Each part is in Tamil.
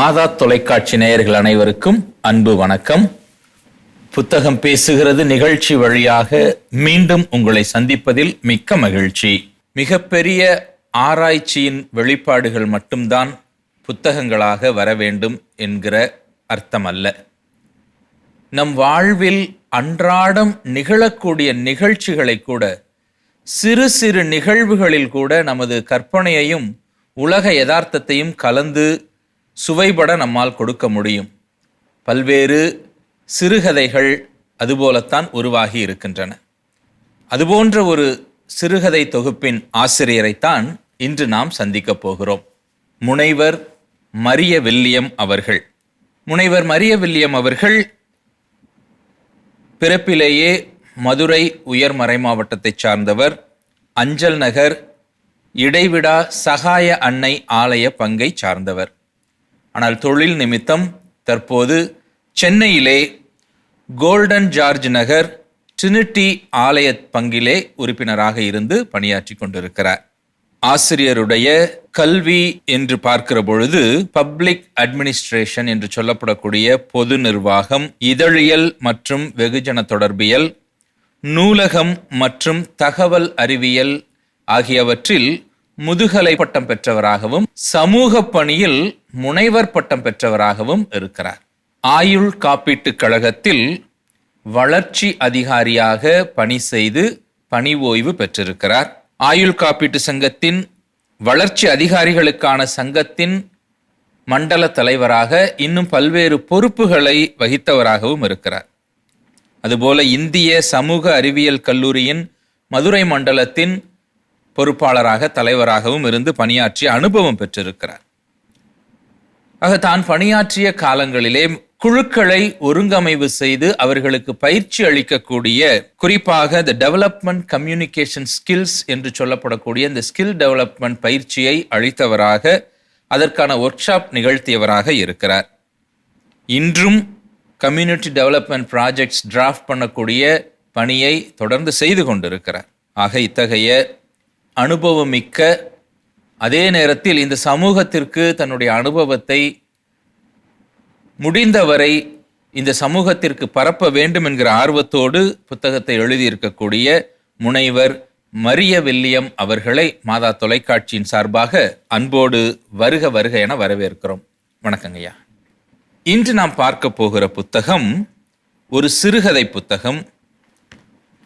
மாதா தொலைக்காட்சி நேயர்கள் அனைவருக்கும் அன்பு வணக்கம். புத்தகம் பேசுகிறது நிகழ்ச்சி வழியாக மீண்டும் உங்களை சந்திப்பதில் மிக்க மகிழ்ச்சி. மிகப்பெரிய ஆராய்ச்சியின் வெளிப்பாடுகள் மட்டும்தான் புத்தகங்களாக வர வேண்டும் என்கிற அர்த்தம் அல்ல நம் வாழ்வில் அன்றாடம் நிகழக்கூடிய நிகழ்ச்சிகளை கூட சிறு சிறு நிகழ்வுகளில் கூட நமது கற்பனையையும் உலக யதார்த்தத்தையும் கலந்து சுவைபட நம்மால் கொடுக்க முடியும். பல்வேறு சிறுகதைகள் அதுபோலத்தான் உருவாகி இருக்கின்றன. அதுபோன்ற ஒரு சிறுகதை தொகுப்பின் ஆசிரியரைத்தான் இன்று நாம் சந்திக்கப் போகிறோம். முனைவர் மரிய வில்லியம் அவர்கள். முனைவர் மரிய வில்லியம் அவர்கள் பிறப்பிலேயே மதுரை உயர் மறை மாவட்டத்தைச் சார்ந்தவர். அஞ்சல் நகர் இடைவிடா சகாய அன்னை ஆலய பங்கை சார்ந்தவர். ஆனால் தொழில் நிமித்தம் தற்போது சென்னையிலே கோல்டன் ஜார்ஜ் நகர் ட்ரினிட்டி ஆலய பங்கிலே உறுப்பினராக இருந்து பணியாற்றி கொண்டிருக்கிறார். ஆசிரியருடைய கல்வி என்று பார்க்கிற பொழுது பப்ளிக் அட்மினிஸ்ட்ரேஷன் என்று சொல்லப்படக்கூடிய பொது நிர்வாகம் இதழியல் மற்றும் வெகுஜன தொடர்பியல் நூலகம் மற்றும் தகவல் அறிவியல் ஆகியவற்றில் முதுகலை பட்டம் பெற்றவராகவும் சமூக பணியில் முனைவர் பட்டம் பெற்றவராகவும் இருக்கிறார். ஆயுள் காப்பீட்டுக் கழகத்தில் வளர்ச்சி அதிகாரியாக பணி செய்து பணி ஓய்வு பெற்றிருக்கிறார். ஆயுள் காப்பீட்டு சங்கத்தின் வளர்ச்சி அதிகாரிகளுக்கான சங்கத்தின் மண்டல தலைவராக இன்னும் பல்வேறு பொறுப்புகளை வகித்தவராகவும் இருக்கிறார். அதுபோல இந்திய சமூக அறிவியல் கல்லூரியின் மதுரை மண்டலத்தின் பொறுப்பாளராக தலைவராகவும் இருந்து பணியாற்றிய அனுபவம் பெற்றிருக்கிறார். ஆக தான் பணியாற்றிய காலங்களிலே குழுக்களை ஒருங்கமைவு செய்து அவர்களுக்கு பயிற்சி அளிக்கக்கூடிய குறிப்பாக த டெவலப்மெண்ட் கம்யூனிகேஷன் ஸ்கில்ஸ் என்று சொல்லப்படக்கூடிய இந்த ஸ்கில் டெவலப்மெண்ட் பயிற்சியை அளித்தவராக அதற்கான ஒர்க் ஷாப் நிகழ்த்தியவராக இருக்கிறார். இன்றும் கம்யூனிட்டி டெவலப்மெண்ட் ப்ராஜெக்ட்ஸ் டிராஃப்ட் பண்ணக்கூடிய பணியை தொடர்ந்து செய்து கொண்டிருக்கிறார். ஆக இத்தகைய அனுபவமிக்க அதே நேரத்தில் இந்த சமூகத்திற்கு தன்னுடைய அனுபவத்தை முடிந்தவரை இந்த சமூகத்திற்கு பரப்ப வேண்டும் என்கிற ஆர்வத்தோடு புத்தகத்தை எழுதியிருக்கக்கூடிய முனைவர் மரிய வில்லியம் அவர்களை மாதா தொலைக்காட்சியின் சார்பாக அன்போடு வருக வருக என வரவேற்கிறோம். வணக்கங்கய்யா இன்று நாம் பார்க்க போகிற புத்தகம் ஒரு சிறுகதை புத்தகம்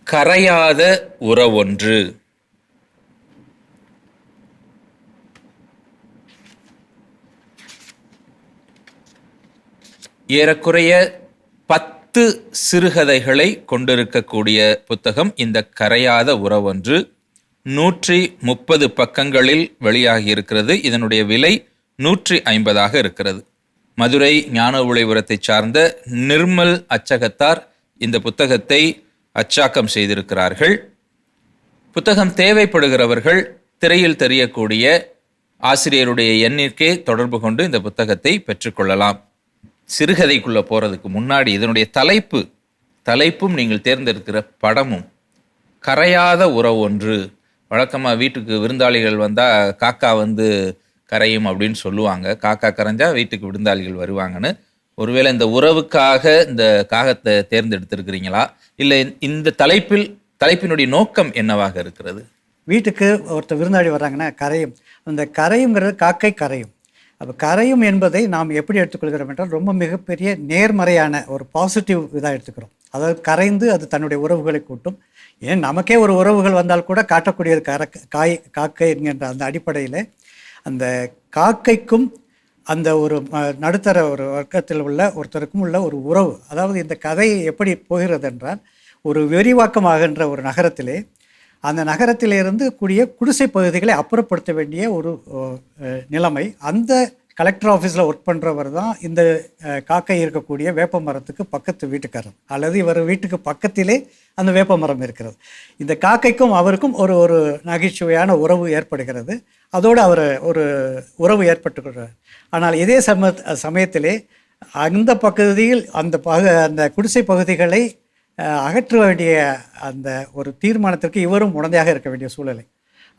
கரையாத உறவொன்று. ஏறக்குறைய பத்து சிறுகதைகளை கொண்டிருக்கக்கூடிய புத்தகம் இந்த கரையாத உறவொன்று. நூற்றி முப்பது பக்கங்களில் வெளியாகி இருக்கிறது. இதனுடைய விலை நூற்றி ஐம்பதாக இருக்கிறது. மதுரை ஞான உழைபுரத்தைச் சார்ந்த நிர்மல் அச்சகத்தார் இந்த புத்தகத்தை அச்சாக்கம் செய்திருக்கிறார்கள். புத்தகம் தேவைப்படுகிறவர்கள் திரையில் தெரியக்கூடிய ஆசிரியருடைய எண்ணிற்கே தொடர்பு கொண்டு இந்த புத்தகத்தை பெற்றுக்கொள்ளலாம் சிறுகதைக்குள்ளே போகிறதுக்கு முன்னாடி இதனுடைய தலைப்பு தலைப்பும் நீங்கள் தேர்ந்தெடுக்கிற படமும். கரையாத உறவு ஒன்று. வழக்கமாக வீட்டுக்கு விருந்தாளிகள் வந்தால் காக்கா வந்து கரையும் அப்படின்னு சொல்லுவாங்க. காக்கா கரைஞ்சா வீட்டுக்கு விருந்தாளிகள் வருவாங்கன்னு. ஒருவேளை இந்த உறவுக்காக இந்த காகத்தை தேர்ந்தெடுத்திருக்கிறீங்களா? இல்லை இந்த தலைப்பில் தலைப்பினுடைய நோக்கம் என்னவாக இருக்கிறது? வீட்டுக்கு ஒருத்தர் விருந்தாளி வர்றாங்கன்னா கரையும். அந்த கரையுங்கிறது காக்கை கரையும். அப்போ கரையும் என்பதை நாம் எப்படி எடுத்துக்கொள்கிறோம் என்றால் ரொம்ப மிகப்பெரிய நேர்மறையான ஒரு பாசிட்டிவ் இதாக எடுத்துக்கிறோம். அதாவது கரைந்து அது தன்னுடைய உறவுகளை கூட்டும். ஏன்? நமக்கே ஒரு உறவுகள் வந்தால் கூட காட்டக்கூடியது கர காய் காக்கை என்கின்ற அந்த அடிப்படையில் அந்த காக்கைக்கும் அந்த ஒரு நடுத்தர ஒரு வர்க்கத்தில் உள்ள ஒருத்தருக்கும் உள்ள ஒரு உறவு. அதாவது இந்த கதை எப்படி போகிறது என்றால் ஒரு விரிவாக்கமாகின்ற ஒரு நகரத்திலே அந்த நகரத்திலிருந்து கூடிய குடிசை பகுதிகளை அப்புறப்படுத்த வேண்டிய ஒரு நிலைமை. அந்த கலெக்டர் ஆஃபீஸில் ஒர்க் பண்ணுறவர் தான் இந்த காக்கை இருக்கக்கூடிய வேப்ப மரத்துக்கு பக்கத்து வீட்டுக்காரர். அல்லது இவர் வீட்டுக்கு பக்கத்திலே அந்த வேப்ப மரம் இருக்கிறது. இந்த காக்கைக்கும் அவருக்கும் ஒரு ஒரு நகைச்சுவையான உறவு ஏற்படுகிறது. அதோடு அவர் ஒரு உறவு ஏற்பட்டுக்கிறார் ஆனால் இதே சம சமயத்திலே அந்த பகுதியில் அந்த பகு அந்த குடிசை பகுதிகளை அகற்ற வேண்டிய அந்த ஒரு தீர்மானத்திற்கு இவரும் உடந்தையாக இருக்க வேண்டிய சூழ்நிலை.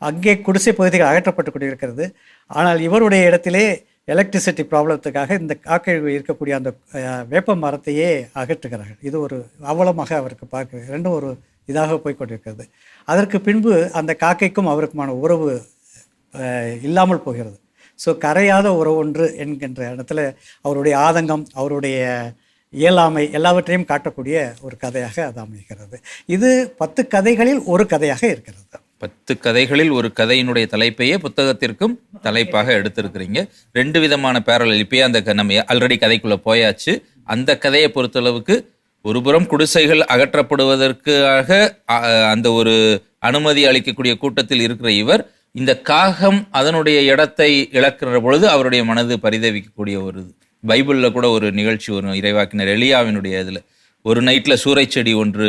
அங்கே குடிசை பகுதிகள் அகற்றப்பட்டு கொண்டிருக்கிறது. ஆனால் இவருடைய இடத்திலே எலக்ட்ரிசிட்டி ப்ராப்ளத்துக்காக இந்த காக்கை இருக்கக்கூடிய அந்த வேப்ப மரத்தையே அகற்றுகிறார்கள். இது ஒரு அவலமாக அவருக்கு பார்க்க ரெண்டும் ஒரு இதாக போய்கொண்டிருக்கிறது அதற்கு பின்பு அந்த காக்கைக்கும் அவருக்குமான உறவு இல்லாமல் போகிறது. ஸோ கரையாத உறவு ஒன்று என்கின்ற இடத்துல அவருடைய ஆதங்கம் அவருடைய இயலாமை எல்லாவற்றையும் காட்டக்கூடிய ஒரு கதையாக அது அமைகிறது. இது பத்து கதைகளில் ஒரு கதையாக இருக்கிறது. பத்து கதைகளில் ஒரு கதையினுடைய தலைப்பையே புத்தகத்திற்கும் தலைப்பாக எடுத்திருக்கிறீங்க. ரெண்டு விதமான பேரல் இப்பயே அந்த க- நம்ம ஆல்ரெடி கதைக்குள்ள போயாச்சு. அந்த கதையை பொறுத்தளவுக்கு ஒருபுறம் குடிசைகள் அகற்றப்படுவதற்காக அந்த ஒரு அனுமதி அளிக்கக்கூடிய கூட்டத்தில் இருக்கிற இவர் இந்த காகம் அதனுடைய இடத்தை இழக்கிற பொழுது அவருடைய மனது பரிதவிக்கக்கூடிய ஒரு இது பைபிளில் கூட ஒரு நிகழ்ச்சி வரும் இறைவாக்கினர் எலியாவினுடைய இதில். ஒரு நைட்டில் சூறைச்செடி ஒன்று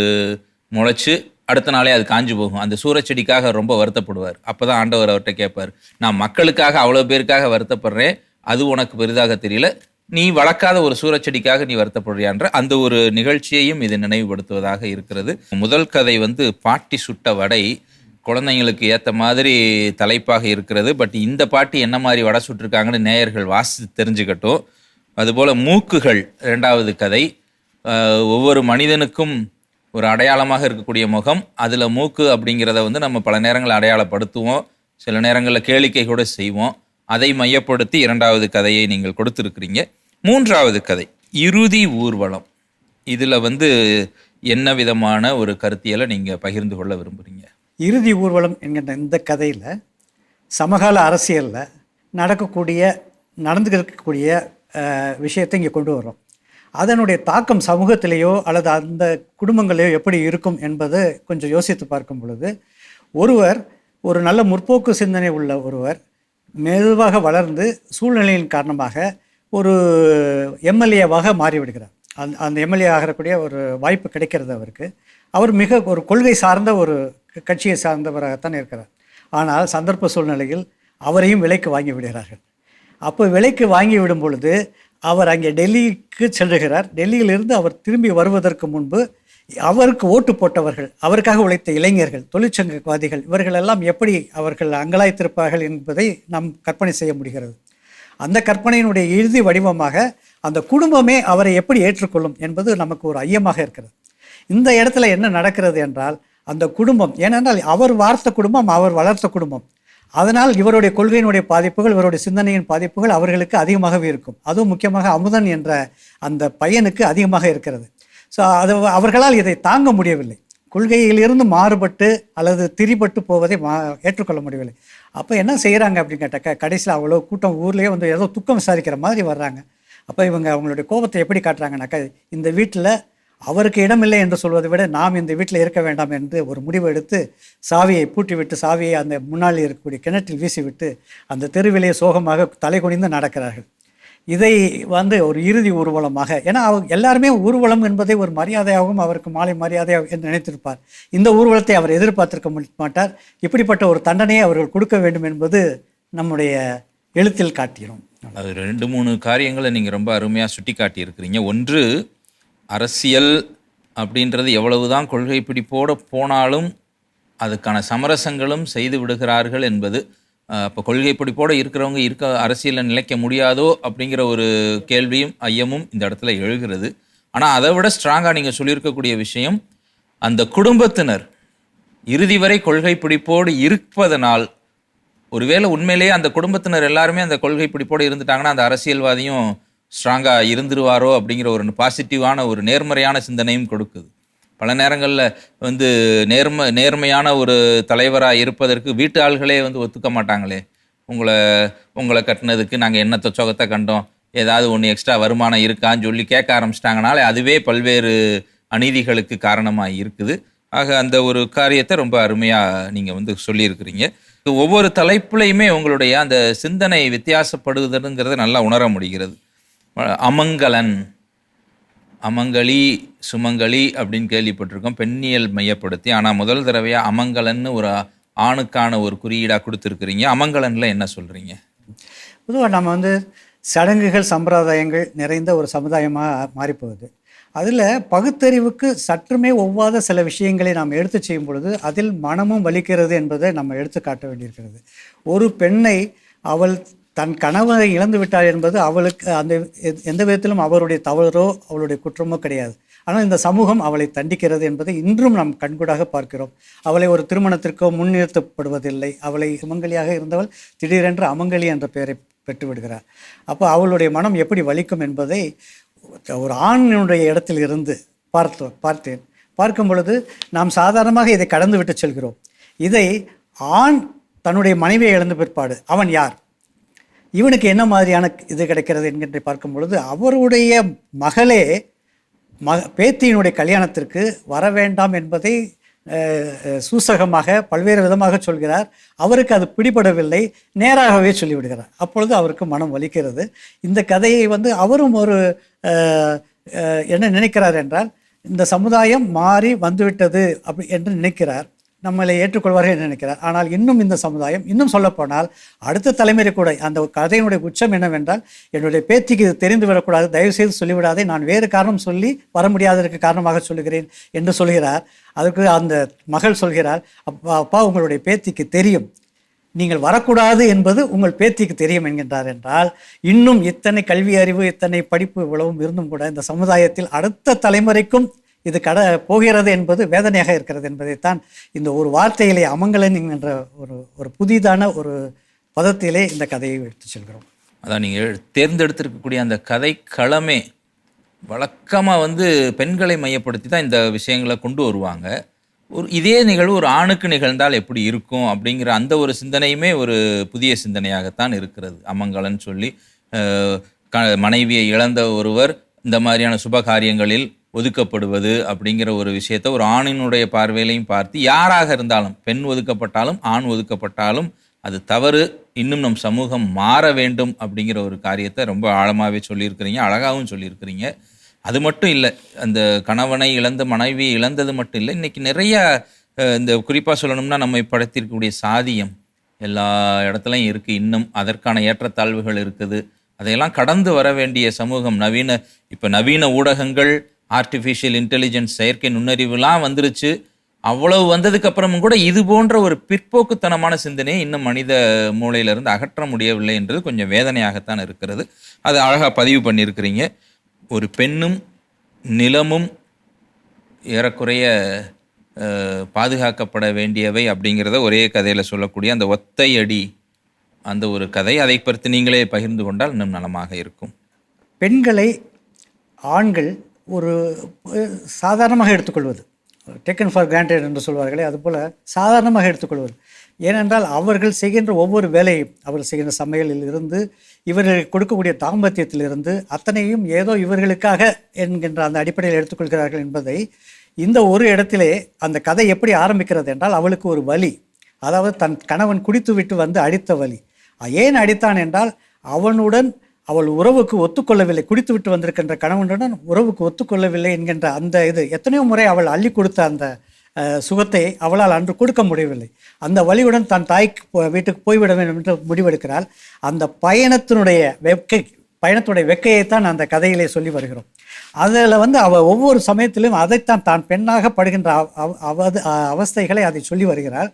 முளைச்சு அடுத்த நாளே அது காஞ்சு போகும். அந்த சூறைச்செடிக்காக ரொம்ப வருத்தப்படுவார். அப்போ தான் ஆண்டவர் அவர்கிட்ட கேட்பார் நான் மக்களுக்காக அவ்வளோ பேருக்காக வருத்தப்படுறேன். அது உனக்கு பெரிதாக தெரியல. நீ வளர்க்காத ஒரு சூறச்செடிக்காக நீ வருத்தப்படுறியான்ற அந்த ஒரு நிகழ்ச்சியையும் இது நினைவுபடுத்துவதாக இருக்கிறது. முதல் கதை வந்து பாட்டி சுட்ட வடை. குழந்தைங்களுக்கு ஏற்ற மாதிரி தலைப்பாக இருக்கிறது. பட் இந்த பாட்டி என்ன மாதிரி வடை சுட்டிருக்காங்கன்னு நேயர்கள் வாசித்து தெரிஞ்சுக்கட்டும். அதுபோல் மூக்குகள் ரெண்டாவது கதை. ஒவ்வொரு மனிதனுக்கும் ஒரு அடையாளமாக இருக்கக்கூடிய முகம். அதில் மூக்கு அப்படிங்கிறத வந்து நம்ம பல நேரங்களில் அடையாளப்படுத்துவோம். சில நேரங்களில் கேளிக்கை கூட செய்வோம். அதை மையப்படுத்தி இரண்டாவது கதையை நீங்கள் கொடுத்துருக்கிறீங்க. மூன்றாவது கதை இறுதி ஊர்வலம். இதில் வந்து என்ன விதமான ஒரு கருத்தியலை நீங்கள் பகிர்ந்து கொள்ள விரும்புகிறீங்க இறுதி ஊர்வலம் என்கின்ற இந்த கதையில் சமகால அரசியலில் நடக்கக்கூடிய நடந்துக்கிட்டு இருக்கக்கூடிய விஷயத்தை இங்கே கொண்டு வர்றோம். அதனுடைய தாக்கம் சமூகத்திலேயோ அல்லது அந்த குடும்பங்களையோ எப்படி இருக்கும் என்பது கொஞ்சம் யோசித்து பார்க்கும் பொழுது ஒருவர் ஒரு நல்ல முற்போக்கு சிந்தனை உள்ள ஒருவர் மெதுவாக வளர்ந்து சூழ்நிலையின் காரணமாக ஒரு எம்எல்ஏவாக மாறிவிடுகிறார். அந்த அந்த எம்எல்ஏ ஆகக்கூடிய ஒரு வாய்ப்பு கிடைக்கிறது அவருக்கு. அவர் மிக ஒரு கொள்கை சார்ந்த ஒரு கட்சியை சார்ந்தவராகத்தான் இருக்கிறார். ஆனால் சந்தர்ப்ப சூழ்நிலையில் அவரையும் விலைக்கு வாங்கி விடுகிறார்கள். அப்போ விலைக்கு வாங்கி விடும் பொழுது அவர் அங்கே டெல்லிக்கு செல்லுகிறார் டெல்லியிலிருந்து அவர் திரும்பி வருவதற்கு முன்பு அவருக்கு ஓட்டு போட்டவர்கள் அவருக்காக உழைத்த இளைஞர்கள் தொழிற்சங்கவாதிகள் இவர்களெல்லாம் எப்படி அவர்கள் அங்கலாய்த்திருப்பார்கள் என்பதை நாம் கற்பனை செய்ய முடிகிறது. அந்த கற்பனையினுடைய இறுதி வடிவமாக அந்த குடும்பமே அவரை எப்படி ஏற்றுக்கொள்ளும் என்பது நமக்கு ஒரு ஐயமாக இருக்கிறது. இந்த இடத்துல என்ன நடக்கிறது என்றால் அந்த குடும்பம் ஏனென்றால் அவர் வார்த்த குடும்பம் அவர் வளர்த்த குடும்பம். அதனால் இவருடைய கொள்கையினுடைய பாதிப்புகள் இவருடைய சிந்தனையின் பாதிப்புகள் அவர்களுக்கு அதிகமாகவே இருக்கும். அதுவும் முக்கியமாக அமுதன் என்ற அந்த பையனுக்கு அதிகமாக இருக்கிறது. ஸோ அது அவர்களால் இதை தாங்க முடியவில்லை. கொள்கையிலிருந்து மாறுபட்டு அல்லது திரிபட்டு போவதை மா ஏற்றுக்கொள்ள முடியவில்லை. அப்போ என்ன செய்கிறாங்க அப்படின்னு கேட்டாக்கா கடைசியில் அவ்வளோ கூட்டம் ஊர்லேயே வந்து ஏதோ துக்கம் விசாரிக்கிற மாதிரி வர்றாங்க. அப்போ இவங்க அவங்களுடைய கோபத்தை எப்படி காட்டுறாங்கனாக்கா இந்த வீட்டில் அவருக்கு இடமில்லை என்று சொல்வதை விட நாம் இந்த வீட்டில் இருக்க வேண்டாம் என்று ஒரு முடிவு எடுத்து சாவியை பூட்டிவிட்டு சாவியை அந்த முன்னாள் இருக்கக்கூடிய கிணற்றில் வீசிவிட்டு அந்த தெருவிலே சோகமாக தலை குனிந்து நடக்கிறார்கள். இதை வந்து ஒரு இறுதி ஊர்வலமாக ஏன்னா அவர் எல்லாருமே ஊர்வலம் என்பதை ஒரு மரியாதையாகவும் அவருக்கு மாலை மரியாதையாக என்று நினைத்திருப்பார். இந்த ஊர்வலத்தை அவர் எதிர்பார்த்திருக்க மாட்டார். இப்படிப்பட்ட ஒரு தண்டனையை அவர்கள் கொடுக்க வேண்டும் என்பது நம்முடைய எழுத்தில் காட்டிடும் அது ரெண்டு மூணு காரியங்களை நீங்கள் ரொம்ப அருமையாக சுட்டி காட்டியிருக்கிறீங்க ஒன்று அரசியல் அப்படின்றது எவ்வளவுதான் கொள்கை பிடிப்போடு போனாலும் அதுக்கான சமரசங்களும் செய்து விடுகிறார்கள் என்பது அப்போ கொள்கை பிடிப்போடு இருக்கிறவங்க இருக்க அரசியலில் நிலைக்க முடியாதோ அப்படிங்கிற ஒரு கேள்வியும் ஐயமும் இந்த இடத்துல எழுகிறது. ஆனால் அதை விட ஸ்ட்ராங்காக நீங்கள் சொல்லியிருக்கக்கூடிய விஷயம் அந்த குடும்பத்தினர் இறுதி வரை கொள்கை பிடிப்போடு இருப்பதனால் ஒருவேளை உண்மையிலேயே அந்த குடும்பத்தினர் எல்லாருமே அந்த கொள்கை பிடிப்போடு இருந்துட்டாங்கன்னா அந்த அரசியல்வாதியும் ஸ்ட்ராங்காக இருந்துருவாரோ அப்படிங்கிற ஒரு பாசிட்டிவான ஒரு நேர்மறையான சிந்தனையும் கொடுக்குது. பல நேரங்களில் வந்து நேர்ம நேர்மையான ஒரு தலைவராக இருப்பதற்கு வீட்டு ஆள்களே வந்து ஒத்துக்க மாட்டாங்களே. உங்களை உங்களை கட்டினதுக்கு நாங்கள் என்ன சொகத்தை கண்டோம்? ஏதாவது ஒன்று எக்ஸ்ட்ரா வருமானம் இருக்கான்னு சொல்லி கேட்க ஆரம்பிச்சிட்டாங்கனாலே அதுவே பல்வேறு அநீதிகளுக்கு காரணமாக இருக்குது. ஆக அந்த ஒரு காரியத்தை ரொம்ப அருமையாக நீங்கள் வந்து சொல்லியிருக்கிறீங்க. ஒவ்வொரு தலைப்புலையுமே உங்களுடைய அந்த சிந்தனை வித்தியாசப்படுதுங்கிறத நல்லா உணர முடிகிறது. அமங்கலன். அமங்கலி சுமங்கலி அப்படின்னு கேள்விப்பட்டிருக்கோம். பெண்ணியல் மையப்படுத்தி. ஆனால் முதல் தடவையாக அமங்கலன்னு ஒரு ஆணுக்கான ஒரு குறியீடாக கொடுத்துருக்குறீங்க. அமங்கலனில் என்ன சொல்கிறீங்க பொதுவாக நம்ம வந்து சடங்குகள் சம்பிரதாயங்கள் நிறைந்த ஒரு சமுதாயமாக மாறிப்போகுது. அதில் பகுத்தறிவுக்கு சற்றுமே ஒவ்வாத சில விஷயங்களை நாம் எடுத்து செய்யும் பொழுது அதில் மனமும் வலிக்கிறது என்பதை நம்ம எடுத்து காட்ட வேண்டியிருக்கிறது. ஒரு பெண்ணை அவள் தன் கணவரை இழந்து விட்டாள் என்பது அவளுக்கு அந்த எந்த விதத்திலும் அவருடைய தவறோ அவளுடைய குற்றமோ கிடையாது. ஆனால் இந்த சமூகம் அவளை தண்டிக்கிறது என்பதை இன்றும் நாம் கண்கூடாக பார்க்கிறோம். அவளை ஒரு திருமணத்திற்கோ முன்னிறுத்தப்படுவதில்லை. அவளை சுமங்கலியாக இருந்தவள் திடீரென்று அமங்கலி என்ற பெயரை பெற்று விடுகிறார் அப்போ அவளுடைய மனம் எப்படி வலிக்கும் என்பதை ஒரு ஆணினுடைய இடத்தில் இருந்து பார்த்து பார்த்தேன். பார்க்கும் பொழுது நாம் சாதாரணமாக இதை கடந்து விட்டு செல்கிறோம். இதை ஆண் தன்னுடைய மனைவியை இழந்த பிற்பாடு அவன் யார்? இவனுக்கு என்ன மாதிரியான இது கிடைக்கிறது என்கின்ற பார்க்கும் பொழுது அவருடைய மகளே ம பேத்தியினுடைய கல்யாணத்திற்கு வர வேண்டாம் என்பதை சூசகமாக பல்வேறு விதமாக சொல்கிறார். அவருக்கு அது பிடிபடவில்லை. நேராகவே சொல்லிவிடுகிறார். அப்பொழுது அவருக்கு மனம் வலிக்கிறது. இந்த கதையை வந்து அவரும் ஒரு என்ன நினைக்கிறார் என்றால் இந்த சமுதாயம் மாறி வந்துவிட்டது அப்படி என்று நினைக்கிறார். நம்மளை ஏற்றுக்கொள்வார்கள் என்று நினைக்கிறார். ஆனால் இன்னும் இந்த சமுதாயம் இன்னும் சொல்லப்போனால் அடுத்த தலைமுறை கூட அந்த கதையினுடைய உச்சம் என்னவென்றால் என்னுடைய பேத்திக்கு இது தெரிந்து விடக்கூடாது தயவுசெய்து சொல்லிவிடாதே நான் வேறு காரணம் சொல்லி வர முடியாததற்கு காரணமாக சொல்லுகிறேன் என்று சொல்கிறார். அதுக்கு அந்த மகள் சொல்கிறார் அப்பா அப்பா உங்களுடைய பேத்திக்கு தெரியும். நீங்கள் வரக்கூடாது என்பது உங்கள் பேத்திக்கு தெரியும் என்கின்றார் என்றால் இன்னும் இத்தனை கல்வி அறிவு இத்தனை படிப்பு இவ்வளவும் இருந்தும் கூட இந்த சமுதாயத்தில் அடுத்த தலைமுறைக்கும் இது கட போகிறது என்பது வேதனையாக இருக்கிறது என்பதைத்தான் இந்த ஒரு வார்த்தையிலே அமங்கலன் என்ற ஒரு ஒரு புதிதான ஒரு பதத்திலே இந்த கதையை எடுத்து செல்கிறோம். அதான் நீங்கள் தேர்ந்தெடுத்திருக்கக்கூடிய அந்த கதை களமே வழக்கமாக வந்து பெண்களை மையப்படுத்தி தான் இந்த விஷயங்களை கொண்டு வருவாங்க. ஒரு இதே நிகழ்வு ஒரு ஆணுக்கு நிகழ்ந்தால் எப்படி இருக்கும் அப்படிங்கிற அந்த ஒரு சிந்தனையுமே ஒரு புதிய சிந்தனையாகத்தான் இருக்கிறது. அமங்கலன் சொல்லி க மனைவியை இழந்த ஒருவர் இந்த மாதிரியான சுப காரியங்களில் ஒதுக்கப்படுவது அப்படிங்கிற ஒரு விஷயத்தை ஒரு ஆணினுடைய பார்வையிலையும் பார்த்து யாராக இருந்தாலும் பெண் ஒதுக்கப்பட்டாலும் ஆண் ஒதுக்கப்பட்டாலும் அது தவறு. இன்னும் நம் சமூகம் மாற வேண்டும் அப்படிங்கிற ஒரு காரியத்தை ரொம்ப ஆழமாகவே சொல்லியிருக்கிறீங்க அழகாகவும் சொல்லியிருக்கிறீங்க. அது மட்டும் இல்லை அந்த கணவனை இழந்த மனைவி இழந்தது மட்டும் இல்லை இன்றைக்கி நிறையா இந்த குறிப்பாக சொல்லணும்னா நம்மை படைத்திருக்கக்கூடிய சாதியம் எல்லா இடத்துலையும் இருக்குது இன்னும் அதற்கான ஏற்றத்தாழ்வுகள் இருக்குது. அதையெல்லாம் கடந்து வர வேண்டிய சமூகம் நவீன இப்போ நவீன ஊடகங்கள் ஆர்டிஃபிஷியல் இன்டெலிஜென்ஸ் செயற்கை நுண்ணறிவுலாம் வந்துருச்சு. அவ்வளவு வந்ததுக்கு அப்புறமும் கூட இது போன்ற ஒரு பிற்போக்குத்தனமான சிந்தனையை இன்னும் மனித மூளையிலிருந்து அகற்ற முடியவில்லை என்றது கொஞ்சம் வேதனையாகத்தான் இருக்கிறது. அது அழகாக பதிவு பண்ணியிருக்கிறீங்க. ஒரு பெண்ணும் நிலமும் ஏறக்குறைய பாதுகாக்கப்பட வேண்டியவை அப்படிங்கிறத ஒரே கதையில் சொல்லக்கூடிய அந்த ஒத்தை அடி அந்த ஒரு கதை அதை பற்றி நீங்களே பகிர்ந்து கொண்டால் இன்னும் நலமாக இருக்கும். பெண்களை ஆண்கள் ஒரு சாதாரணமாக எடுத்துக்கொள்வது. டேக்கன் ஃபார் கிராண்டட் என்று சொல்வார்களே அதுபோல் சாதாரணமாக எடுத்துக்கொள்வது. ஏனென்றால் அவர்கள் செய்கின்ற ஒவ்வொரு வேலையும் அவர்கள் செய்கின்ற சமையலில் இருந்து இவர்கள் கொடுக்கக்கூடிய தாம்பத்தியத்திலிருந்து அத்தனையும் ஏதோ இவர்களுக்காக என்கின்ற அந்த அடிப்படையில் எடுத்துக்கொள்கிறார்கள் என்பதை இந்த ஒரு இடத்திலே அந்த கதை எப்படி ஆரம்பிக்கிறது என்றால் அவளுக்கு ஒரு வலி. அதாவது தன் கணவன் குடித்து விட்டு வந்து அடித்த வலி. ஏன் அடித்தான் என்றால் அவனுடன் அவள் உறவுக்கு ஒத்துக்கொள்ளவில்லை குடித்து விட்டு வந்திருக்கின்ற கணவனுடன் உறவுக்கு ஒத்துக்கொள்ளவில்லை என்கின்ற அந்த இது எத்தனையோ முறை அவள் அள்ளி கொடுத்த அந்த சுகத்தை அவளால் அன்று கொடுக்க முடியவில்லை. அந்த வழியுடன் தன் தாய்க்கு வீட்டுக்கு போய்விட வேண்டும் என்று முடிவெடுக்கிறாள். அந்த பயணத்தினுடைய வெக்கை பயணத்துடைய வெக்கையைத்தான் அந்த கதையிலே சொல்லி வருகிறோம். அதில் வந்து அவள் ஒவ்வொரு சமயத்திலும் அதைத்தான் தான் பெண்ணாக படுகின்ற அவ- அவ- அவஸ்தைகளை அதை சொல்லி வருகிறாள்.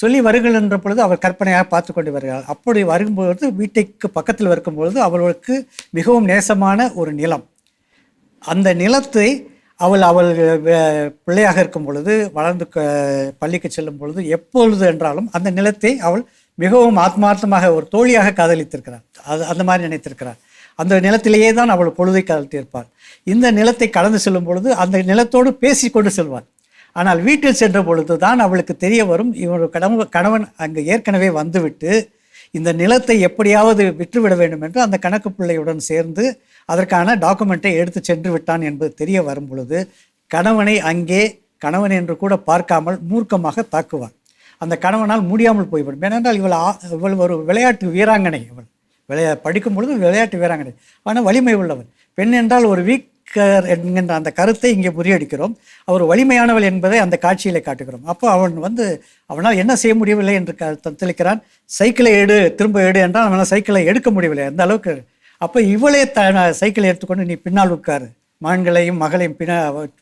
சொல்லி வருகின்ற பொழுது அவள் கற்பனையாக பார்த்து கொண்டு வருகிறாள் அப்படி வரும்பொழுது வீட்டுக்கு பக்கத்தில் வரும்பொழுது அவளுக்கு மிகவும் நேசமான ஒரு நிலம். அந்த நிலத்தை அவள் அவள் பிள்ளையாக இருக்கும் பொழுது வளர்ந்து க- பள்ளிக்கு செல்லும் பொழுது எப்பொழுது என்றாலும் அந்த நிலத்தை அவள் மிகவும் ஆத்மார்த்தமாக ஒரு தோழியாக காதலித்திருக்கிறார். அது அந்த மாதிரி நினைத்திருக்கிறார். அந்த நிலத்திலேயே தான் அவள் பொழுதை காதலித்திருப்பாள் இந்த நிலத்தை கடந்து செல்லும் பொழுது அந்த நிலத்தோடு பேசி கொண்டு செல்வாள். ஆனால் வீட்டில் சென்ற பொழுது தான் அவளுக்கு தெரிய வரும் இவன் கணவன் கணவன் அங்கு ஏற்கனவே வந்துவிட்டு இந்த நிலத்தை எப்படியாவது விற்றுவிட வேண்டும் என்று அந்த கணக்கு பிள்ளையுடன் சேர்ந்து அதற்கான டாக்குமெண்ட்டை எடுத்து சென்று விட்டான் என்பது தெரிய வரும் பொழுது கணவனை அங்கே கணவன் என்று கூட பார்க்காமல் மூர்க்கமாக தாக்குவான். அந்த கணவனால் முடியாமல் போய்விடும். ஏனென்றால் இவள் இவள் ஒரு விளையாட்டு வீராங்கனை. இவள் விளையா படிக்கும் பொழுது விளையாட்டு வீராங்கனை. ஆனால் வலிமை உள்ளவன். பெண் என்றால் ஒரு வீக் வீக்கர் என்கின்ற அந்த கருத்தை இங்கே முறியடிக்கிறோம். அவர் வலிமையானவள் என்பதை அந்த காட்சியிலே காட்டுகிறோம். அப்போ அவன் வந்து அவனால் என்ன செய்ய முடியவில்லை என்று க தத்தளிக்கிறான். சைக்கிளை எடு திரும்ப எடு என்றால் அவனால் சைக்கிளை எடுக்க முடியவில்லை. அந்த அளவுக்கு அப்போ இவளே த சைக்கிளை எடுத்துக்கொண்டு நீ பின்னால் உட்காரு. மகன்களையும் மகளையும் பின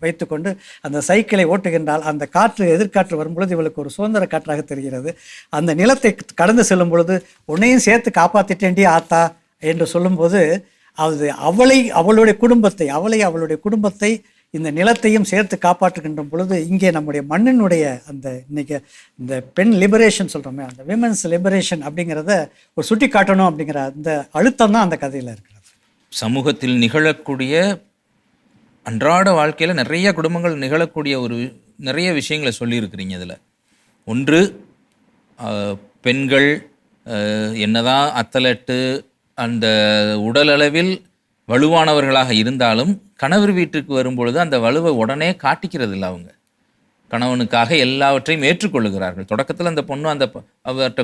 வைத்துக்கொண்டு அந்த சைக்கிளை ஓட்டுகின்றால் அந்த காற்று எதிர்காற்று வரும்பொழுது இவளுக்கு ஒரு சுதந்திர காற்றாக தெரிகிறது. அந்த நிலத்தை கடந்து செல்லும் பொழுது உன்னையும் சேர்த்து காப்பாற்றிட்டேன்டி ஆத்தா என்று சொல்லும்போது அது அவளை அவளுடைய குடும்பத்தை அவளை அவளுடைய குடும்பத்தை இந்த நிலத்தையும் சேர்த்து காப்பாற்றுகின்ற பொழுது இங்கே நம்முடைய மண்ணினுடைய அந்த இன்றைக்கி இந்த பெண் லிபரேஷன் சொல்கிறோமே அந்த விமன்ஸ் லிபரேஷன் அப்படிங்கிறத ஒரு சுட்டி காட்டணும் அப்படிங்கிற அந்த அழுத்தம் தான் அந்த கதையில் இருக்கிறது. சமூகத்தில் நிகழக்கூடிய அன்றாட வாழ்க்கையில் நிறைய குடும்பங்கள் நிகழக்கூடிய ஒரு நிறைய விஷயங்களை சொல்லியிருக்கிறீங்க இதில். ஒன்று பெண்கள் என்னதான் அத்தலட்டு அந்த உடலளவில் வலுவானவர்களாக இருந்தாலும் கணவர் வீட்டுக்கு வரும்பொழுது அந்த வலுவை உடனே காட்டிக்கிறது இல்லை அவங்க. கணவனுக்காக எல்லாவற்றையும் ஏற்றுக்கொள்ளுகிறார்கள். தொடக்கத்தில் அந்த பொண்ணு அந்த ப-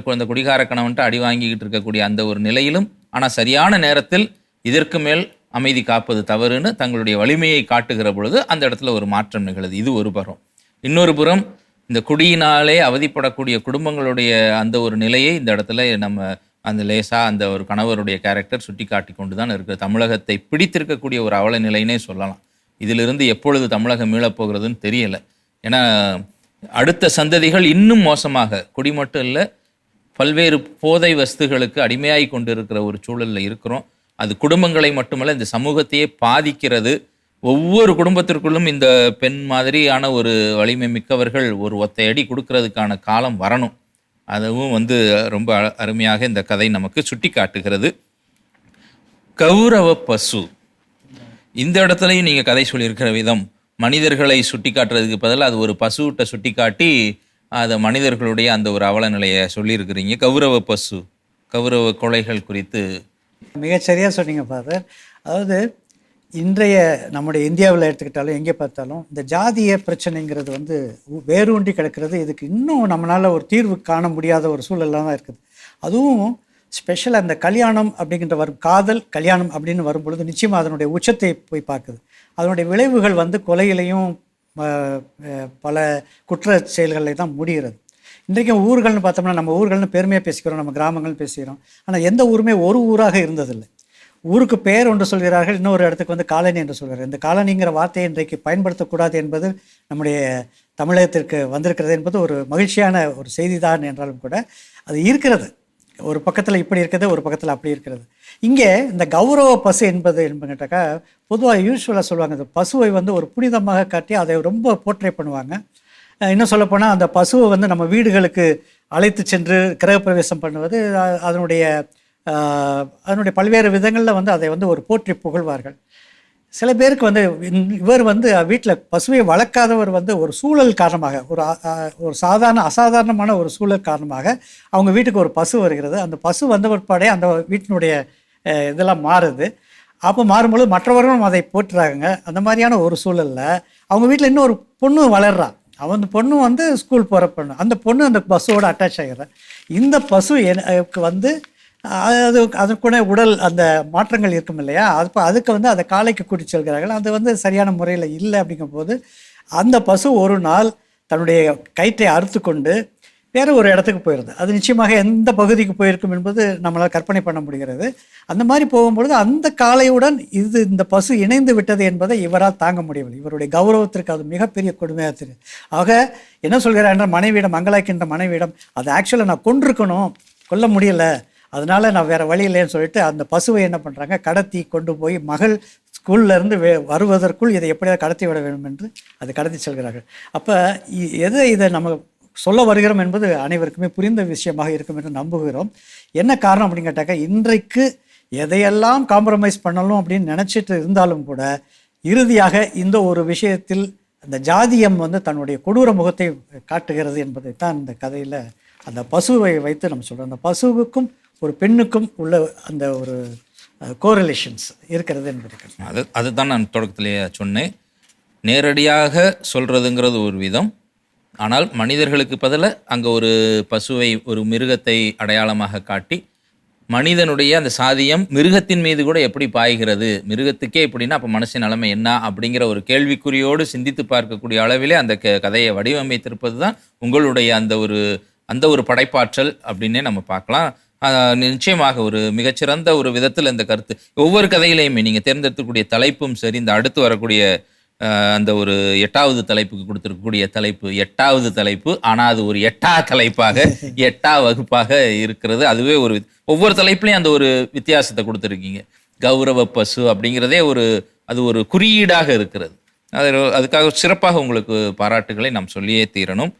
அந்த குடிகார கணவன்ட்டு அடி வாங்கிக்கிட்டு இருக்கக்கூடிய அந்த ஒரு நிலையிலும் ஆனால் சரியான நேரத்தில் இதற்கு மேல் அமைதி காப்பது தவறுன்னு தங்களுடைய வலிமையை காட்டுகிற பொழுது அந்த இடத்துல ஒரு மாற்றம் நிகழுது. இது ஒரு புறம். இன்னொரு புறம் இந்த குடியினாலே அவதிப்படக்கூடிய குடும்பங்களுடைய அந்த ஒரு நிலையை இந்த இடத்துல நம்ம அந்த லேசாக அந்த ஒரு கணவருடைய கேரக்டர் சுட்டி காட்டி கொண்டு தான் இருக்குது தமிழகத்தை பிடித்திருக்கக்கூடிய ஒரு அவல நிலைன்னே சொல்லலாம். இதிலிருந்து எப்பொழுது தமிழகம் மீளப் போகிறதுன்னு தெரியல. ஏன்னா அடுத்த சந்ததிகள் இன்னும் மோசமாக குடி மட்டும் இல்லை பல்வேறு போதை வஸ்துகளுக்கு அடிமையாகி கொண்டிருக்கிற ஒரு சூழலில் இருக்கிறோம். அது குடும்பங்களை மட்டுமல்ல இந்த சமூகத்தையே பாதிக்கிறது. ஒவ்வொரு குடும்பத்திற்குள்ளும் இந்த பெண் மாதிரியான ஒரு வலிமை மிக்கவர்கள் ஒரு ஒத்தையடி கொடுக்கறதுக்கான காலம் வரணும். அதுவும் வந்து ரொம்ப அ- அருமையாக இந்த கதை நமக்கு சுட்டி காட்டுகிறது கௌரவ பசு. இந்த இடத்துலையும் நீங்கள் கதை சொல்லியிருக்கிற விதம். மனிதர்களை சுட்டி காட்டுறதுக்கு பதிலா அது ஒரு பசுவிட்ட சுட்டி காட்டி அதை மனிதர்களுடைய அந்த ஒரு அவல நிலையை சொல்லியிருக்கிறீங்க. கௌரவ பசு. கௌரவ கொலைகள் குறித்து. மிகச்சரியாக சொன்னீங்க ஃபாதர். அதாவது இன்றைய நம்முடைய இந்தியாவில் எடுத்துக்கிட்டாலும் எங்கே பார்த்தாலும் இந்த ஜாதிய பிரச்சனைங்கிறது வந்து வேரூண்டி வேரூன்றி கிடக்கிறது. இதுக்கு இன்னும் நம்மளால் ஒரு தீர்வு காண முடியாத ஒரு சூழலாக தான் இருக்குது. அதுவும் ஸ்பெஷலாக அந்த கல்யாணம் அப்படிங்கிற வரும் காதல் கல்யாணம் அப்படின்னு வரும்பொழுது நிச்சயமாக அதனுடைய உச்சத்தை போய் பார்க்குது. அதனுடைய விளைவுகள் வந்து கொலையிலையும் பல குற்ற செயல்களில் தான் முடிகிறது. இன்றைக்கும் ஊர்கள்னு பார்த்தோம்னா நம்ம ஊர்கள்னு பெருமையாக பேசிக்கிறோம் நம்ம கிராமங்கள்னு பேசிக்கிறோம். ஆனால் எந்த ஊருமே ஒரு ஊராக இருந்ததில்லை. ஊருக்கு பெயர் ஒன்று சொல்கிறார்கள் இன்னொரு இடத்துக்கு வந்து காலனி என்று சொல்கிறார் இந்த காலனிங்கிற வார்த்தையை இன்றைக்கு பயன்படுத்தக்கூடாது என்பது நம்முடைய தமிழகத்திற்கு வந்திருக்கிறது என்பது ஒரு மகிழ்ச்சியான ஒரு செய்திதான் என்றாலும் கூட அது இருக்கிறது. ஒரு பக்கத்தில் இப்படி இருக்கிறது ஒரு பக்கத்தில் அப்படி இருக்கிறது. இங்கே இந்த கௌரவ பசு என்பது என்பதுட்டாக்கா பொதுவாக யூஸ்வலாக சொல்லுவாங்க இந்த பசுவை வந்து ஒரு புனிதமாக காட்டி அதை ரொம்ப போர்ட்ரேட் பண்ணுவாங்க. இன்னும் சொல்லப்போனால் அந்த பசுவை வந்து நம்ம வீடுகளுக்கு அழைத்து சென்று கிரகப்பிரவேசம் பண்ணுவது அதனுடைய அதனுடைய பல்வேறு விதங்களில் வந்து அதை வந்து ஒரு போற்றி புகழ்வார்கள். சில பேருக்கு வந்து இந்- இவர் வந்து வீட்டில் பசுவை வளர்க்காதவர் வந்து ஒரு சூழல் காரணமாக ஒரு ஒரு சாதாரண அசாதாரணமான ஒரு சூழல் காரணமாக அவங்க வீட்டுக்கு ஒரு பசு வருகிறது. அந்த பசு வந்த பிற்பாடே அந்த வீட்டினுடைய இதெல்லாம் மாறுது. அப்போ மாறும்பொழுது மற்றவர்களும் அதை போற்றுறாங்க அந்த மாதிரியான ஒரு சூழல்ல அவங்க வீட்டில் இன்னொரு பொண்ணு வளர்றா. அவன் அந்த பொண்ணு வந்து ஸ்கூல் போகிற பொண்ணு. அந்த பொண்ணு அந்த பஸ்ஸோடு அட்டாச் ஆகிடுறா இந்த பசு எனக்கு வந்து அது அதற்குனே உடல் அந்த மாற்றங்கள் இருக்கும் இல்லையா? அப்போ அதுக்கு வந்து அதை காலைக்கு கூட்டி செல்கிறார்கள். அது வந்து சரியான முறையில் இல்லை அப்படிங்கும்போது அந்த பசு ஒரு நாள் தன்னுடைய கயிற்றை அறுத்து கொண்டு வேறு ஒரு இடத்துக்கு போயிடுது. அது நிச்சயமாக எந்த பகுதிக்கு போயிருக்கும் என்பது நம்மளால் கற்பனை பண்ண முடிகிறது. அந்த மாதிரி போகும்பொழுது அந்த காளையுடன் இது இந்த பசு இணைந்து விட்டது என்பதை இவரால் தாங்க முடியவில்லை. இவருடைய கௌரவத்திற்கு அது மிகப்பெரிய கொடுமையாக தெரியும் ஆக என்ன சொல்கிறார் என்ற மனைவியிடம் மங்களாக்கின்ற மனைவியிடம் அது ஆக்சுவலாக நான் கொண்டிருக்கணும் கொல்ல முடியலை. அதனால் நான் வேறு வழி இல்லைன்னு சொல்லிட்டு அந்த பசுவை என்ன பண்ணுறாங்க கடத்தி கொண்டு போய் மகள் ஸ்கூல்லேருந்து வே வருவதற்குள் இதை எப்படியாவது கடத்தி விட வேண்டும் என்று அதை கடத்தி செல்கிறார்கள். அப்போ எதை இதை நம்ம சொல்ல வருகிறோம் என்பது அனைவருக்குமே புரிந்த விஷயமாக இருக்கும் என்று நம்புகிறோம். என்ன காரணம் அப்படின்னு கேட்டாக்கா இன்றைக்கு எதையெல்லாம் காம்ப்ரமைஸ் பண்ணணும் அப்படின்னு நினச்சிட்டு இருந்தாலும் கூட இறுதியாக இந்த ஒரு விஷயத்தில் அந்த ஜாதியம் வந்து தன்னுடைய கொடூர முகத்தை காட்டுகிறது என்பதை தான் இந்த கதையில் அந்த பசுவை வைத்து நம்ம சொல்கிறோம் அந்த பசுவுக்கும் ஒரு பெண்ணுக்கும் உள்ள அந்த ஒரு கோரிலேஷன்ஸ் இருக்கிறது என்பது அது அதுதான் நான் தொடக்கத்திலேயே சொன்னேன். நேரடியாக சொல்கிறதுங்கிறது ஒரு விதம். ஆனால் மனிதர்களுக்கு பதிலாக அங்கே ஒரு பசுவை ஒரு மிருகத்தை அடையாளமாக காட்டி மனிதனுடைய அந்த சாதியம் மிருகத்தின் மீது கூட எப்படி பாய்கிறது? மிருகத்துக்கே எப்படின்னா அப்போ மனுஷன் நிலைமை என்ன அப்படிங்கிற ஒரு கேள்விக்குறியோடு சிந்தித்து பார்க்கக்கூடிய அளவிலே அந்த க கதையை வடிவமைத்திருப்பது தான் உங்களுடைய அந்த ஒரு அந்த ஒரு படைப்பாற்றல் அப்படின்னே நம்ம பார்க்கலாம். நிச்சயமாக ஒரு மிகச்சிறந்த ஒரு விதத்தில் இந்த கருத்து. ஒவ்வொரு கதையிலையுமே நீங்கள் தேர்ந்தெடுக்கக்கூடிய தலைப்பும் சரி இந்த அடுத்து வரக்கூடிய அந்த ஒரு எட்டாவது தலைப்புக்கு கொடுத்துருக்கக்கூடிய தலைப்பு எட்டாவது தலைப்பு. ஆனால் அது ஒரு எட்டா தலைப்பாக எட்டா வகுப்பாக இருக்கிறது. அதுவே ஒரு ஒவ்வொரு தலைப்புலையும் அந்த ஒரு வித்தியாசத்தை கொடுத்துருக்கீங்க. கௌரவ பசு அப்படிங்கிறதே ஒரு அது ஒரு குறியீடாக இருக்கிறது. அது அதுக்காக சிறப்பாக உங்களுக்கு பாராட்டுகளை நாம் சொல்லியே தீரணும்.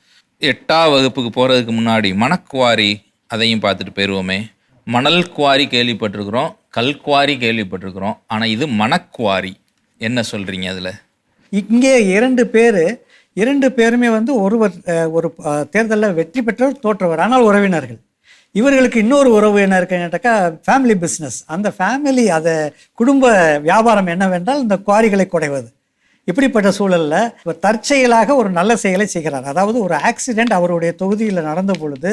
எட்டாம் வகுப்புக்கு போகிறதுக்கு முன்னாடி மணக்குவாரி அதையும் பார்த்துட்டு போயிடுவோமே மணல் குவாரி கேள்விப்பட்டிருக்கிறோம் கல்குவாரி கேள்விப்பட்டிருக்கிறோம் ஆனால் இது மணக்குவாரி. என்ன சொல்கிறீங்க அதில்? இங்கே இரண்டு பேர் இரண்டு பேருமே வந்து ஒருவர் ஒரு தேர்தலில் வெற்றி பெற்றவர் தோற்றவர் ஆனால் உறவினர்கள். இவர்களுக்கு இன்னொரு உறவு என்ன இருக்குன்னாக்கா ஃபேமிலி பிஸ்னஸ் அந்த ஃபேமிலி அதை குடும்ப வியாபாரம் என்னவென்றால் இந்த குவாரிகளை குடைவது. இப்படிப்பட்ட சூழலில் இவர் தற்செயலாக ஒரு நல்ல செயலை செய்கிறார். அதாவது ஒரு ஆக்சிடெண்ட் அவருடைய தொகுதியில் நடந்த பொழுது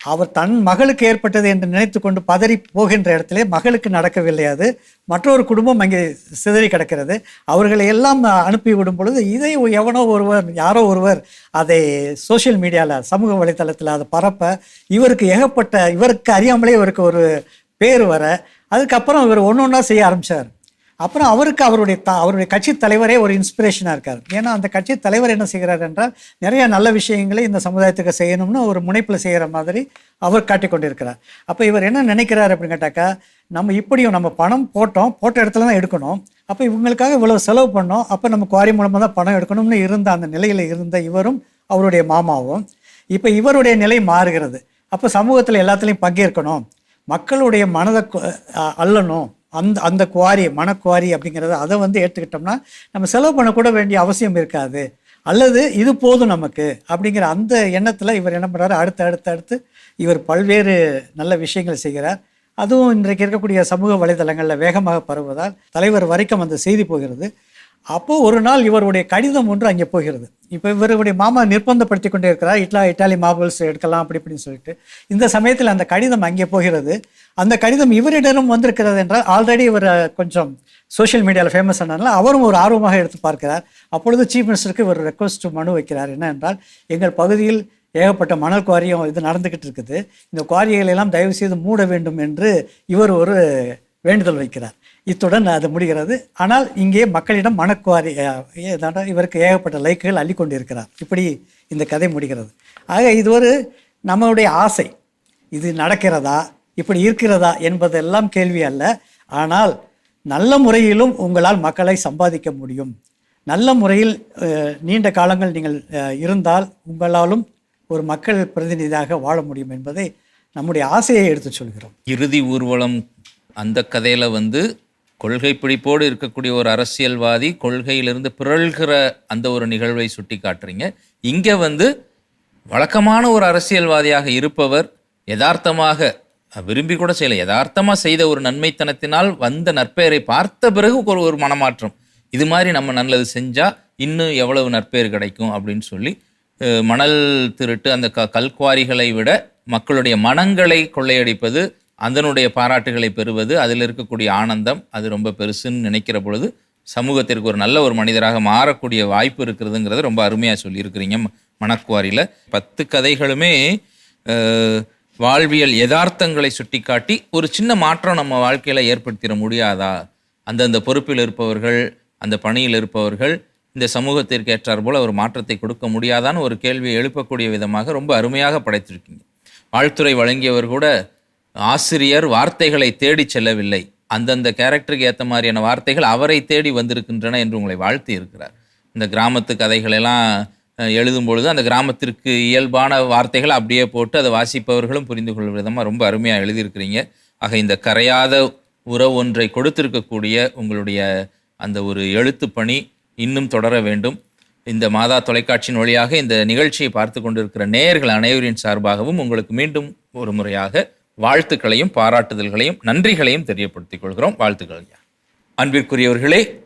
அவர் தன் மகளுக்கு ஏற்பட்டது என்று நினைத்து கொண்டு பதறி போகின்ற இடத்திலே மகளுக்கு நடக்கவில்லை அது. மற்றொரு குடும்பம் அங்கே சிதறி கிடக்கிறது. அவர்களை எல்லாம் அனுப்பி விடும் பொழுது இதை எவனோ ஒருவர் யாரோ ஒருவர் அதை சோஷியல் மீடியாவில் சமூக வலைத்தளத்தில் அதை பரப்ப இவருக்கு ஏகப்பட்ட இவருக்கு அறியாமலே இவருக்கு ஒரு பேர் வர அதுக்கப்புறம் இவர் ஒன்று ஒன்றா செய்ய ஆரம்பிச்சார். அப்புறம் அவருக்கு அவருடைய த அவருடைய கட்சி தலைவரே ஒரு இன்ஸ்பிரேஷனாக இருக்கார். ஏன்னா அந்த கட்சி தலைவர் என்ன செய்கிறார் என்றால் நிறைய நல்ல விஷயங்களை இந்த சமுதாயத்துக்கு செய்யணும்னு ஒரு முனைப்பில் செய்கிற மாதிரி அவர் காட்டிக்கொண்டிருக்கிறார் அப்போ இவர் என்ன நினைக்கிறார் அப்படின்னு கேட்டாக்கா நம்ம இப்படியும் நம்ம பணம் போட்டோம் போட்ட இடத்துல தான் எடுக்கணும். அப்போ இவங்களுக்காக இவ்வளோ செலவு பண்ணோம் அப்போ நம்ம குவாரி மூலமாக தான் பணம் எடுக்கணும்னு இருந்த அந்த நிலையில் இருந்த இவரும் அவருடைய மாமாவும் இப்போ இவருடைய நிலை மாறுகிறது. அப்போ சமூகத்தில் எல்லாத்துலேயும் பங்கேற்கணும். மக்களுடைய மனதை கு- அ- அள்ளணும். அந்த அந்த குவாரி மனக்குவாரி அப்படிங்கிறத அதை வந்து ஏற்றுக்கிட்டோம்னா நம்ம செலவு பண்ணக்கூட வேண்டிய அவசியம் இருக்காது. அல்லது இது போதும் நமக்கு அப்படிங்கிற அந்த எண்ணத்தில் இவர் என்ன பண்ணுறாரு அடுத்து அடுத்து அடுத்து இவர் பல்வேறு நல்ல விஷயங்கள் செய்கிறார். அதுவும் இன்றைக்கு இருக்கக்கூடிய சமூக வலைதளங்களில் வேகமாக பரவுவதால் தலைவர் வரைக்கும் அந்த செய்தி போகிறது. அப்போ ஒரு நாள் இவருடைய கடிதம் ஒன்று அங்கே போகிறது. இப்போ இவருடைய மாமா நிர்பந்தப்படுத்தி கொண்டே இருக்கிறார். இட்லா இட்டாலி மார்பிள்ஸ் எடுக்கலாம் அப்படி இப்படின்னு சொல்லிட்டு. இந்த சமயத்தில் அந்த கடிதம் அங்கே போகிறது. அந்த கடிதம் இவரிடம் வந்திருக்கிறது என்றால் ஆல்ரெடி இவர் கொஞ்சம் சோஷியல் மீடியாவில் ஃபேமஸ் ஆனால அவரும் ஒரு ஆர்வமாக எடுத்து பார்க்கிறார். அப்பொழுது சீஃப் மினிஸ்டருக்கு ஒரு ரெக்வஸ்ட் மனு வைக்கிறார். என்ன என்றால் எங்கள் பகுதியில் ஏகப்பட்ட மணல் குவாரியம் இது நடந்துக்கிட்டு இருக்குது. இந்த குவாரிகளெல்லாம் தயவு செய்து மூட வேண்டும் என்று இவர் ஒரு வேண்டுதல் வைக்கிறார். இத்துடன் அது முடிகிறது. ஆனால் இங்கே மக்களிடம் மனக்குவாரி இவருக்கு ஏகப்பட்ட லைக்குகள் அள்ளி கொண்டிருக்கிறார். இப்படி இந்த கதை முடிகிறது. ஆக இது ஒரு நம்மளுடைய ஆசை. இது நடக்கிறதா? இப்படி இருக்கிறதா என்பதெல்லாம் கேள்வி அல்ல. ஆனால் நல்ல முறையிலும் உங்களால் மக்களை சம்பாதிக்க முடியும். நல்ல முறையில் நீண்ட காலங்கள் நீங்கள் இருந்தால் உங்களாலும் ஒரு மக்கள் பிரதிநிதியாக வாழ முடியும் என்பதை நம்முடைய ஆசையை எடுத்துச் சொல்கிறோம். இறுதி ஊர்வலம் அந்த கதையில் வந்து கொள்கை பிடிப்போடு இருக்கக்கூடிய ஒரு அரசியல்வாதி கொள்கையிலிருந்து பிறழ்கிற அந்த ஒரு நிகழ்வை சுட்டி காட்டுறீங்க. இங்கே வந்து வழக்கமான ஒரு அரசியல்வாதியாக இருப்பவர் யதார்த்தமாக விரும்பி கூட செய்யலை. யதார்த்தமாக செய்த ஒரு நன்மைத்தனத்தினால் வந்த நற்பெயரை பார்த்த பிறகு ஒரு ஒரு மனமாற்றம். இது மாதிரி நம்ம நல்லது செஞ்சால் இன்னும் எவ்வளவு நற்பெயர் கிடைக்கும் அப்படின்னு சொல்லி மணல் திருட்டு அந்த க கல்குவாரிகளை விட மக்களுடைய மனங்களை கொள்ளையடிப்பது அதனுடைய பாராட்டுகளை பெறுவது அதில் இருக்கக்கூடிய ஆனந்தம் அது ரொம்ப பெருசுன்னு நினைக்கிற பொழுது சமூகத்திற்கு ஒரு நல்ல ஒரு மனிதராக மாறக்கூடிய வாய்ப்பு இருக்கிறதுங்கிறத ரொம்ப அருமையாக சொல்லியிருக்கிறீங்க மணக்குவாரியில். பத்து கதைகளுமே வாழ்வியல் யதார்த்தங்களை சுட்டிக்காட்டி ஒரு சின்ன மாற்றம் நம்ம வாழ்க்கையில் ஏற்படுத்திட முடியாதா? அந்தந்த பொறுப்பில் இருப்பவர்கள் அந்த பணியில் இருப்பவர்கள் இந்த சமூகத்திற்கு ஏற்றார் போல் ஒரு மாற்றத்தை கொடுக்க முடியாதான்னு ஒரு கேள்வியை எழுப்பக்கூடிய விதமாக ரொம்ப அருமையாக படைத்திருக்கீங்க. வாழ்த்துறை வழங்கியவர் கூட ஆசிரியர் வார்த்தைகளை தேடி செல்லவில்லை. அந்தந்த கேரக்டருக்கு ஏற்ற மாதிரியான வார்த்தைகள் அவரை தேடி வந்திருக்கின்றன என்று உங்களை வாழ்த்தி இருக்கிறார். இந்த கிராமத்து கதைகளெல்லாம் எழுதும் பொழுது அந்த கிராமத்திற்கு இயல்பான வார்த்தைகளை அப்படியே போட்டு அதை வாசிப்பவர்களும் புரிந்து கொள்ளும் விதமாக ரொம்ப அருமையாக எழுதியிருக்கிறீங்க. ஆக இந்த கரையாத உறவு ஒன்றை கொடுத்திருக்கக்கூடிய உங்களுடைய அந்த ஒரு எழுத்து பணி இன்னும் தொடர வேண்டும். இந்த மாதா தொலைக்காட்சியின் வழியாக இந்த நிகழ்ச்சியை பார்த்து கொண்டிருக்கிற நேயர்கள் அனைவரின் சார்பாகவும் உங்களுக்கு மீண்டும் ஒரு முறையாக வாழ்த்துக்களையும் பாராட்டுதல்களையும் நன்றிகளையும் தெரியப்படுத்திக் கொள்கிறோம் வாழ்த்துக்கள் ஐயா. அன்பிற்குரியவர்களே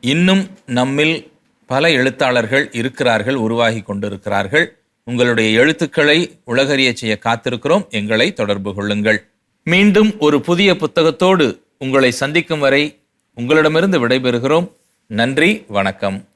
இன்னும் நம்மில் பல எழுத்தாளர்கள் இருக்கிறார்கள் உருவாகி கொண்டிருக்கிறார்கள். உங்களுடைய எழுத்துக்களை உலகறிய செய்ய காத்திருக்கிறோம். எங்களை தொடர்பு கொள்ளுங்கள். மீண்டும் ஒரு புதிய புத்தகத்தோடு உங்களை சந்திக்கும் வரை உங்களிடமிருந்து விடைபெறுகிறோம். நன்றி வணக்கம்.